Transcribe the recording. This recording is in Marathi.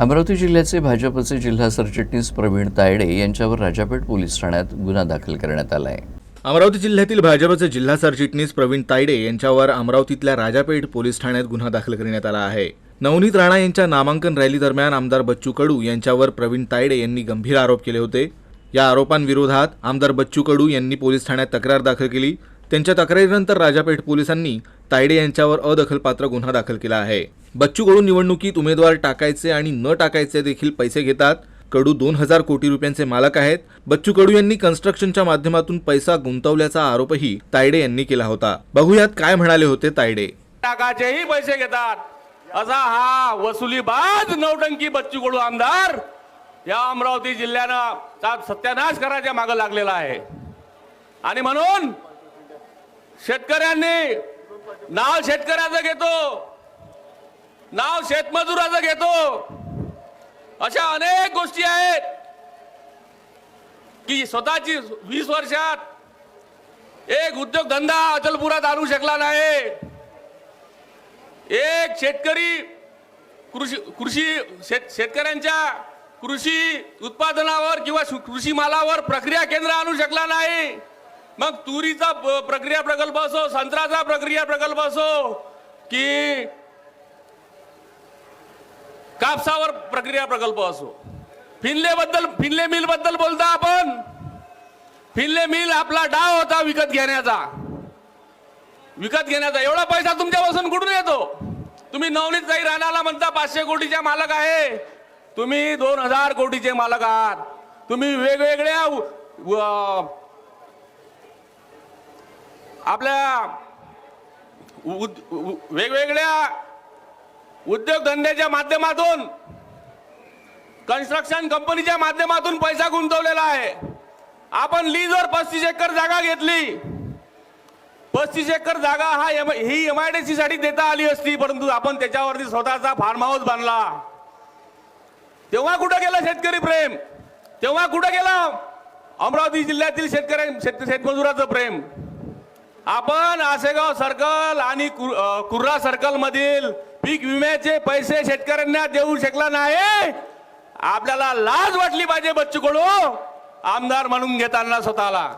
अमरावती जिल्ह्याचे भाजपचे जिल्हा सरचिटणीस प्रवीण तायडे यांच्यावर राजापेठ पोलीस ठाण्यात गुन्हा दाखल करण्यात आला आहे अमरावती जिल्ह्यातील भाजपचे जिल्हा सरचिटणीस प्रवीण तायडे यांच्यावर अमरावतीतल्या राजापेठ पोलीस ठाण्यात गुन्हा दाखल करण्यात आला आहे. नवनीत राणा यांच्या नामांकन रॅली दरम्यान आमदार बच्चू कडू यांच्यावर प्रवीण तायडे यांनी गंभीर आरोप केले होते. या आरोपांविरोधात आमदार बच्चू कडू यांनी पोलीस ठाण्यात तक्रार दाखल केली. त्यांच्या तक्रारीनंतर राजापेठ पोलिसांनी तायडे यांच्यावर अदखलपात्र गुन्हा दाखल केला आहे. बच्चू कडू निवडणुकीत उमेदवार टाकायचे आणि न टाकायचे देखील पैसे घेतात. कडू दोन हजार कोटी रुपयांचे मालक आहेत. बच्चू कडू यांनी कन्स्ट्रक्शनच्या माध्यमातून पैसा गुंतवल्याचा आरोपही तायडे यांनी केला होता. बघूयात काय म्हणाले होते तायडे. टाकाचेही पैसे घेतात. असा हा वसुलीबाज नौटंकी बच्चू कडू आमदार या अमरावती जिल्ह्यानं सत्यानाश करायच्या मागे लागलेला आहे. आणि म्हणून शेतकऱ्यांनी नाव शेतकऱ्याचं घेतो. नाव शेतमजुराचं घेतो. अशा अनेक गोष्टी आहेत की स्वतःची वीस वर्षात एक उद्योगधंदा अचलपुरात आणू शकला नाही. एक शेतकरी कृषी कृषी शेत शेतकऱ्यांच्या कृषी उत्पादनावर किंवा कृषी मालावर प्रक्रिया केंद्र आणू शकला नाही. मग तुरीचा प्रक्रिया प्रकल्प असो संत्र्याचा प्रक्रिया प्रकल्प असो की कापसावर प्रक्रिया प्रकल्प असो. फिनले बद्दल फिनले मिलबद्दल बोलता आपण. फिनले मिल आपला डाव होता विकत घेण्याचा. विकत घेण्याचा. एवढा पैसा तुमच्यापासून कुठून येतो? तुम्ही नवनीत जाई राणाला म्हणता पाचशे कोटीचे मालक आहे. तुम्ही दोन हजार कोटीचे मालक आहात. तुम्ही वेगवेगळ्या आपल्या उद- वेगवेगळ्या उद्योगधंद्याच्या माध्यमातून कन्स्ट्रक्शन कंपनीच्या माध्यमातून पैसा गुंतवलेला आहे. आपण लीजवर पस्तीस एकर जागा घेतली. पस्तीस एकर जागा हा एम ही एम आय डी सी साठी देता आली असती परंतु आपण त्याच्यावरती स्वतःचा फार्म हाऊस बांधला. तेव्हा कुठं गेलं शेतकरी प्रेम? तेव्हा कुठं गेला? अमरावती जिल्ह्यातील शेतकऱ्या शेत शेतमजुराचं प्रेम? आपण आसेगाव सर्कल आणि कुर- कुर्रा सर्कल मधील पीक विम्याचे पैसे शेतकऱ्यांना देऊ शकला नाही. आपल्याला लाज वाटली पाहिजे बच्चू कडू. आमदार म्हणून घेताना स्वतःला.